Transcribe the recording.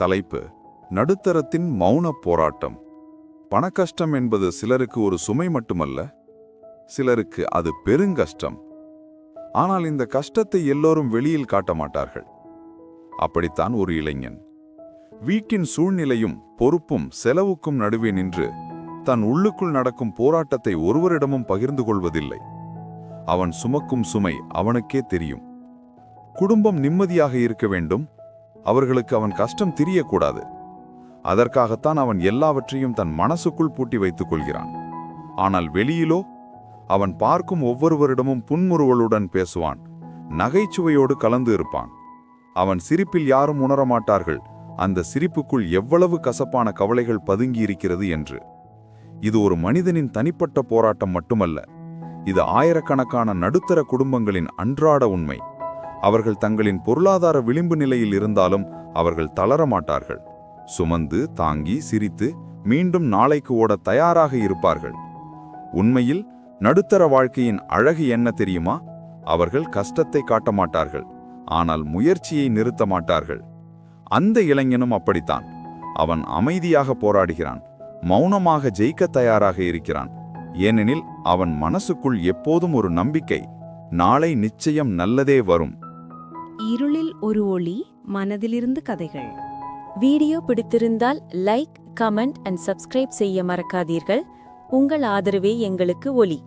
தலைப்பு நடுத்தரத்தின் மௌன போராட்டம். பணக்கஷ்டம் என்பது சிலருக்கு ஒரு சுமை மட்டுமல்ல சிலருக்கு அது பெருங்கஷ்டம் ஆனால் இந்த கஷ்டத்தை எல்லோரும் வெளியில் காட்ட மாட்டார்கள். அப்படித்தான் ஒரு இளைஞன். வீட்டின் சூழ்நிலையும் பொறுப்பும் செலவுக்கும் நடுவே நின்று தன் உள்ளுக்குள் நடக்கும் போராட்டத்தை ஒருவரிடமும் பகிர்ந்து கொள்வதில்லை. அவன் சுமக்கும் சுமை அவனுக்கே தெரியும். குடும்பம் நிம்மதியாக இருக்க வேண்டும் அவர்களுக்கு அவன் கஷ்டம் தெரியக்கூடாது. அதற்காகத்தான் அவன் எல்லாவற்றையும் தன் மனசுக்குள் பூட்டி வைத்துக் கொள்கிறான். ஆனால் வெளியிலோ அவன் பார்க்கும் ஒவ்வொருவரிடமும் புன்முறுவலுடன் பேசுவான். நகைச்சுவையோடு கலந்து இருப்பான். அவன் சிரிப்பில் யாரும் உணரமாட்டார்கள். அந்த சிரிப்புக்குள் எவ்வளவு கசப்பான கவலைகள் பதுங்கி இருக்கிறது என்று. இது ஒரு மனிதனின் தனிப்பட்ட போராட்டம் மட்டுமல்ல. இது ஆயிரக்கணக்கான நடுத்தர குடும்பங்களின் அன்றாட உண்மை. அவர்கள் தங்களின் பொருளாதார விளிம்பு நிலையில் இருந்தாலும் அவர்கள் தளர மாட்டார்கள் சுமந்து தாங்கி சிரித்து மீண்டும் நாளைக்கு ஓட தயாராக இருப்பார்கள். உண்மையில் நடுத்தர வாழ்க்கையின் அழகு என்ன தெரியுமா? அவர்கள் கஷ்டத்தை காட்ட மாட்டார்கள் ஆனால் முயற்சியை நிறுத்த மாட்டார்கள். அந்த இளைஞனும் அப்படித்தான். அவன் அமைதியாக போராடுகிறான் மௌனமாக ஜெயிக்க தயாராக இருக்கிறான். ஏனெனில் அவன் மனசுக்குள் எப்போதும் ஒரு நம்பிக்கை நாளை நிச்சயம் நல்லதே வரும். இருளில் ஒரு ஒளி மனதிலிருந்து கதைகள். வீடியோ பிடித்திருந்தால் லைக் கமெண்ட் அண்ட் சப்ஸ்கிரைப் செய்ய மறக்காதீர்கள். உங்கள் ஆதரவே எங்களுக்கு ஒலி